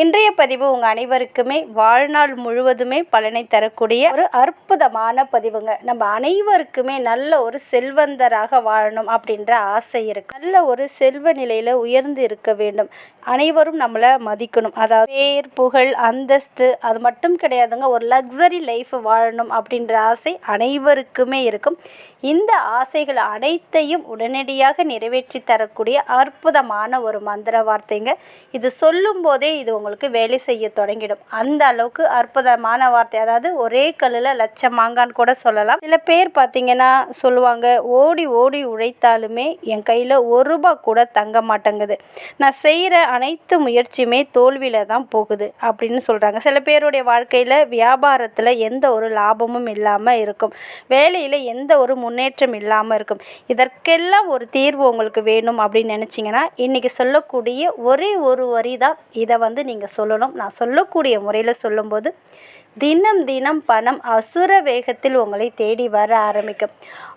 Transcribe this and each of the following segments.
இன்றைய பதிவு உங்கள் அனைவருக்குமே வாழ்நாள் முழுவதுமே பலனை தரக்கூடிய ஒரு அற்புதமான பதிவுங்க. நம்ம அனைவருக்குமே நல்ல ஒரு செல்வந்தராக வாழணும் அப்படின்ற ஆசை இருக்கு. நல்ல ஒரு செல்வ நிலையில் உயர்ந்து இருக்க வேண்டும். அனைவரும் நம்மளை மதிக்கணும். அதாவது பேர் புகழ் அந்தஸ்து அது மட்டும் கிடையாதுங்க. ஒரு லக்ஸரி லைஃப் வாழணும் அப்படின்ற ஆசை அனைவருக்குமே இருக்கும். இந்த ஆசைகள் அனைத்தையும் உடனடியாக நிறைவேற்றி தரக்கூடிய அற்புதமான ஒரு மந்திர வார்த்தைங்க. இது சொல்லும் போதே இது உங்களுக்கு வேலை செய்ய தொடங்கிடும். அந்த அளவுக்கு அற்புதமான வார்த்தை. அதாவது ஒரே கல்லில் லட்சம் மாங்கான்னு கூட சொல்லலாம். சில பேர் பார்த்தீங்கன்னா சொல்லுவாங்க ஓடி ஓடி உழைத்தாலுமே என் கையில் ஒரு ரூபா கூட தங்க மாட்டேங்குது. நான் செய்கிற அனைத்து முயற்சியுமே தோல்வியில் தான் போகுது. அப்படின்னு சொல்கிறாங்க சில பேருடைய வாழ்க்கையில் வியாபாரத்தில் எந்த ஒரு லாபமும் இல்லாமல் இருக்கும். வேலையில் எந்த ஒரு முன்னேற்றம் இல்லாமல் இருக்கும். இதற்கெல்லாம் ஒரு தீர்வு உங்களுக்கு வேணும் அப்படின்னு நினச்சிங்கன்னா இன்றைக்கி சொல்லக்கூடிய ஒரே ஒரு வரி தான் இதை வந்து நீங்கள் சொல்லணும். நான் சொல்லக்கூடிய முறையில் சொல்லும்போது தினம் தினம் பணம் அசுர வேகத்தில் உங்களை தேடி வர ஆரம்பிக்கும்.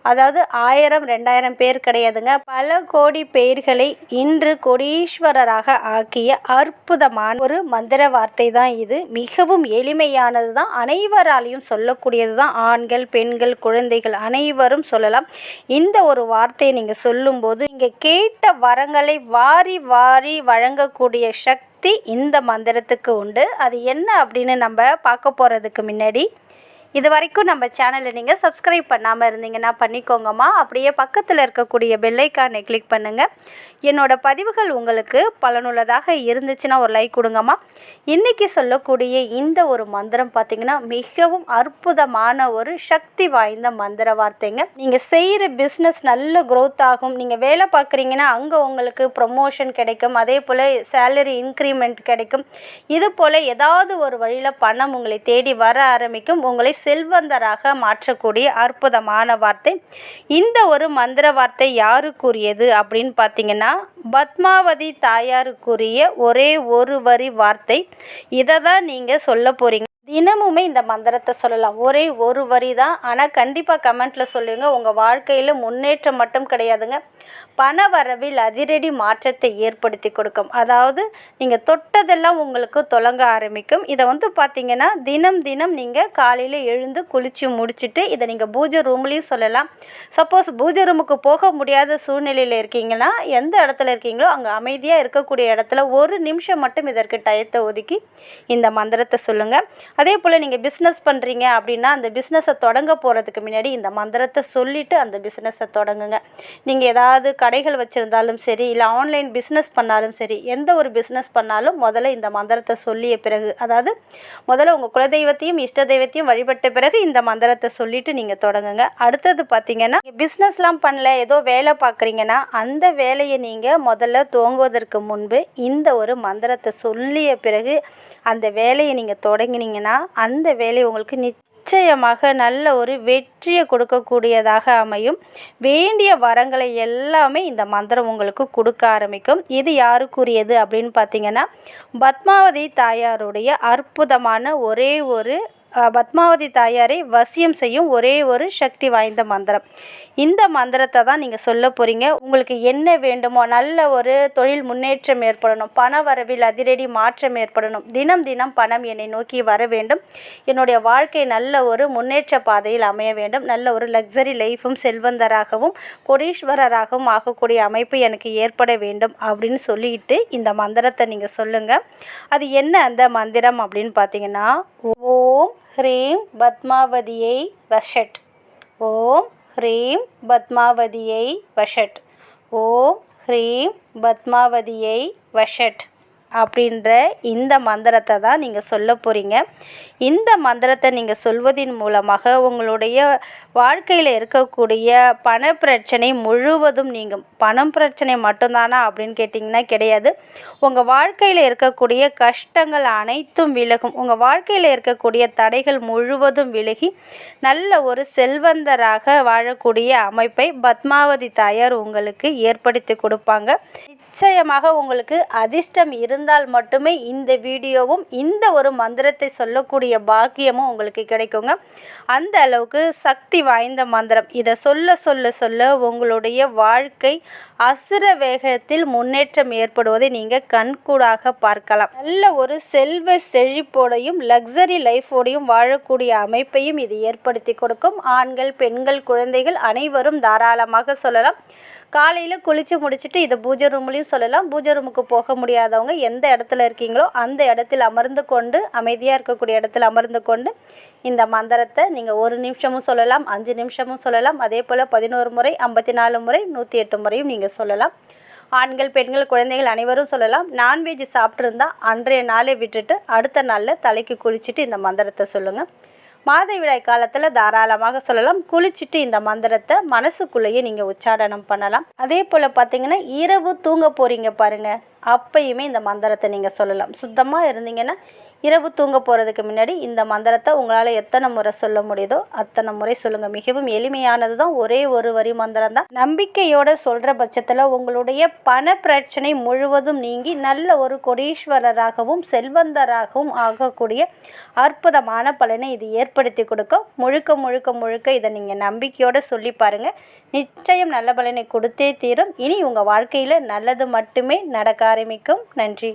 அதாவது ஆயிரம் ரெண்டாயிரம் பேர் கிடையாதுங்க. பல கோடி பேர்களை இன்று கோடீஸ்வரராக ஆக்கிய அற்புதமான ஒரு மந்திர வார்த்தை தான் இது. மிகவும் எளிமையானது தான். அனைவராலையும் சொல்லக்கூடியது தான். ஆண்கள் பெண்கள் குழந்தைகள் அனைவரும் சொல்லலாம். இந்த ஒரு வார்த்தையை நீங்கள் சொல்லும்போது நீங்கள் கேட்ட வரங்களை வாரி வாரி வழங்கக்கூடிய சக்தி இந்த மந்திரத்துக்கு உண்டு. அது என்ன அப்படின்னு நம்ம பார்க்க போகிறதுக்கு முன்னாடி இது வரைக்கும் நம்ம சேனலை நீங்கள் சப்ஸ்கிரைப் பண்ணாமல் இருந்தீங்கன்னா பண்ணிக்கோங்கம்மா. அப்படியே பக்கத்தில் இருக்கக்கூடிய பெல்லைக்கானை கிளிக் பண்ணுங்கள் என்னோடய பதிவுகள் உங்களுக்கு பலனுள்ளதாக இருந்துச்சுன்னா ஒரு லைக் கொடுங்கம்மா. இன்றைக்கி சொல்லக்கூடிய இந்த ஒரு மந்திரம் பார்த்திங்கன்னா மிகவும் அற்புதமான ஒரு சக்தி வாய்ந்த மந்திர வார்த்தைங்க. நீங்கள் செய்கிற பிஸ்னஸ் நல்ல க்ரோத் ஆகும். நீங்கள் வேலை பார்க்குறீங்கன்னா அங்கே உங்களுக்கு ப்ரொமோஷன் கிடைக்கும். அதே போல் சேலரி இன்க்ரிமெண்ட் கிடைக்கும். இது போல் ஏதாவது ஒரு வழியில் பணம் உங்களை தேடி வர ஆரம்பிக்கும். உங்களை செல்வந்தராக மாற்றக்கூடிய அற்புதமான வார்த்தை. இந்த ஒரு மந்திர வார்த்தை யாருக்குரியது அப்படின்னு பார்த்தீங்கன்னா பத்மாவதி தாயாருக்குரிய ஒரே ஒரு வரி வார்த்தை. இதை தான் நீங்கள் சொல்ல போகிறீங்க தினமுமே இந்த மந்திரத்தை சொல்லலாம். ஒரே ஒரு வரி தான். ஆனால் கண்டிப்பாக கமெண்ட்டில் சொல்லுங்கள் உங்கள் வாழ்க்கையில் முன்னேற்றம் மட்டும் கிடையாதுங்க. பண வரவில் அதிரடி மாற்றத்தை ஏற்படுத்தி கொடுக்கும். அதாவது நீங்கள் தொட்டதெல்லாம் உங்களுக்கு தொடங்க ஆரம்பிக்கும். இதை வந்து பார்த்தீங்கன்னா தினம் தினம் நீங்கள் காலையில் எழுந்து குளித்து முடிச்சுட்டு இதை நீங்கள் பூஜை ரூம்லேயும் சொல்லலாம். சப்போஸ் பூஜை ரூமுக்கு போக முடியாத சூழ்நிலையில் இருக்கீங்கன்னா எந்த இடத்துல இருக்கீங்களோ அங்கே அமைதியாக இருக்கக்கூடிய இடத்துல ஒரு நிமிஷம் மட்டும் இதற்கு டயத்தை ஒதுக்கி இந்த மந்திரத்தை சொல்லுங்கள் அதே போல் நீங்கள் பிஸ்னஸ் பண்ணுறீங்க அப்படின்னா அந்த பிஸ்னஸை தொடங்க போகிறதுக்கு முன்னாடி இந்த மந்திரத்தை சொல்லிவிட்டு அந்த பிஸ்னஸை தொடங்குங்க. நீங்கள் ஏதாவது கடைகள் வச்சுருந்தாலும் சரி இல்லை ஆன்லைன் பிஸ்னஸ் பண்ணாலும் சரி எந்த ஒரு பிஸ்னஸ் பண்ணாலும் முதல்ல இந்த மந்திரத்தை சொல்லிய பிறகு அதாவது முதல்ல உங்கள் குலதெய்வத்தையும் இஷ்ட தெய்வத்தையும் வழிபட்ட பிறகு இந்த மந்திரத்தை சொல்லிவிட்டு நீங்கள் தொடங்குங்க. அடுத்தது பார்த்தீங்கன்னா பிஸ்னஸ்லாம் பண்ணல ஏதோ வேலை பார்க்குறீங்கன்னா அந்த வேலையை நீங்கள் முதல்ல துவங்குவதற்கு முன்பு இந்த ஒரு மந்திரத்தை சொல்லிய பிறகு அந்த வேலையை நீங்கள் தொடங்கினீங்கன்னா அந்த வேலை உங்களுக்கு நிச்சயமாக நல்ல ஒரு வெற்றியை கொடுக்கக்கூடியதாக அமையும். வேண்டிய வரங்களை எல்லாமே இந்த மந்திரம் உங்களுக்கு கொடுக்க ஆரம்பிக்கும். இது யாருக்குரியது அப்படின்னு பார்த்தீங்கன்னா பத்மாவதி தாயாருடைய அற்புதமான ஒரே ஒரு பத்மாவதி தாயாரை வசியம் செய்யும் ஒரே ஒரு சக்தி வாய்ந்த மந்திரம். இந்த மந்திரத்தை தான் நீங்கள் சொல்ல போகிறீங்க உங்களுக்கு என்ன வேண்டுமோ நல்ல ஒரு தொழில் முன்னேற்றம் ஏற்படணும். பண வரவில் அதிரடி மாற்றம் ஏற்படணும். தினம் தினம் பணம் என்னை நோக்கி வர வேண்டும். என்னுடைய வாழ்க்கை நல்ல ஒரு முன்னேற்ற பாதையில் அமைய வேண்டும். நல்ல ஒரு லக்ஸரி லைஃபும் செல்வந்தராகவும் கொடீஸ்வரராகவும் ஆகக்கூடிய அமைப்பு எனக்கு ஏற்பட வேண்டும் அப்படின்னு சொல்லிட்டு இந்த மந்திரத்தை நீங்கள் சொல்லுங்கள் அது என்ன அந்த மந்திரம் அப்படின்னு பார்த்தீங்கன்னா ஓம் ஹ்ரீம் பத்மாவதியை வஷட். ஓம் ஹ்ரீம் பத்மாவதியை வஷட். ஓம் ஹ்ரீம் பத்மாவதியை வஷட். அப்படின்ற இந்த மந்திரத்தை தான் நீங்கள் சொல்ல போகிறீங்க இந்த மந்திரத்தை நீங்கள் சொல்வதின் மூலமாக உங்களுடைய வாழ்க்கையில் இருக்கக்கூடிய பண பிரச்சனை முழுவதும் நீங்கள் பணம் பிரச்சனை மட்டும்தானா அப்படின்னு கேட்டிங்கன்னா கிடையாது. உங்கள் வாழ்க்கையில் இருக்கக்கூடிய கஷ்டங்கள் அனைத்தும் விலகும். உங்கள் வாழ்க்கையில் இருக்கக்கூடிய தடைகள் முழுவதும் விலகி நல்ல ஒரு செல்வந்தராக வாழக்கூடிய அமைப்பை பத்மாவதி தாயார் உங்களுக்கு ஏற்படுத்தி கொடுப்பாங்க. நிச்சயமாக உங்களுக்கு அதிர்ஷ்டம் இருந்தால் மட்டுமே இந்த வீடியோவும் இந்த ஒரு மந்திரத்தை சொல்லக்கூடிய பாக்கியமும் உங்களுக்கு கிடைக்குங்க. அந்த அளவுக்கு சக்தி வாய்ந்த மந்திரம். இதை சொல்ல சொல்ல சொல்ல உங்களுடைய வாழ்க்கை அசுர வேகத்தில் முன்னேற்றம் ஏற்படுவதை நீங்கள் கண்கூடாக பார்க்கலாம். நல்ல ஒரு செல்வ செழிப்போடையும் லக்ஸரி லைஃபோடையும் வாழக்கூடிய அமைப்பையும் இது ஏற்படுத்தி கொடுக்கும். ஆண்கள் பெண்கள் குழந்தைகள் அனைவரும் தாராளமாக சொல்லலாம். காலையில் குளித்து முடிச்சுட்டு இதை பூஜை ரூம்லேயும் சொல்லலாம். பூஜை ரூமுக்கு போக முடியாதவங்க எந்த இடத்துல இருக்கீங்களோ அந்த இடத்தில் அமர்ந்து கொண்டு அமைதியாக இருக்கக்கூடிய இடத்துல அமர்ந்து கொண்டு இந்த மந்திரத்தை நீங்கள் ஒரு நிமிஷமும் சொல்லலாம் அஞ்சு நிமிஷமும் சொல்லலாம். அதே போல் பதினோரு முறை ஐம்பத்தி நாலு முறை நூற்றி எட்டு முறையும் நீங்கள் சொல்லலாம். ஆண்கள் பெண்கள் குழந்தைகள் அனைவரும் சொல்லலாம். நான்வெஜ் சாப்பிட்ருந்தா அன்றைய நாளே விட்டுட்டு அடுத்த நாளில் தலைக்கு குளிச்சுட்டு இந்த மந்திரத்தை சொல்லுங்கள் மாதவிடாய் காலத்தில் தாராளமாக சொல்லலாம். குளிச்சுட்டு இந்த மந்திரத்தை மனசுக்குள்ளேயே நீங்கள் உச்சாடனம் பண்ணலாம். அதே போல் பார்த்தீங்கன்னா இரவு தூங்க போகிறீங்க பாருங்கள் அப்பயுமே இந்த மந்திரத்தை நீங்கள் சொல்லலாம். சுத்தமாக இருந்தீங்கன்னா இரவு தூங்க போகிறதுக்கு முன்னாடி இந்த மந்திரத்தை உங்களால் எத்தனை முறை சொல்ல முடியுதோ அத்தனை முறை சொல்லுங்கள் மிகவும் எளிமையானது தான் ஒரே ஒரு வரி மந்திரம் தான் நம்பிக்கையோடு சொல்கிற பட்சத்தில் உங்களுடைய பண பிரச்சனை முழுவதும் நீங்கி நல்ல ஒரு கொடீஸ்வரராகவும் செல்வந்தராகவும் ஆகக்கூடிய அற்புதமான பலனை இது ஏற்படுத்தி கொடுக்கும். முழுக்க முழுக்க முழுக்க இதை நீங்கள் நம்பிக்கையோடு சொல்லி பாருங்கள் நிச்சயம் நல்ல பலனை கொடுத்தே தீரும். இனி உங்கள் வாழ்க்கையில் நல்லது மட்டுமே நடக்காது. ஆரம்பிக்கும் நன்றி.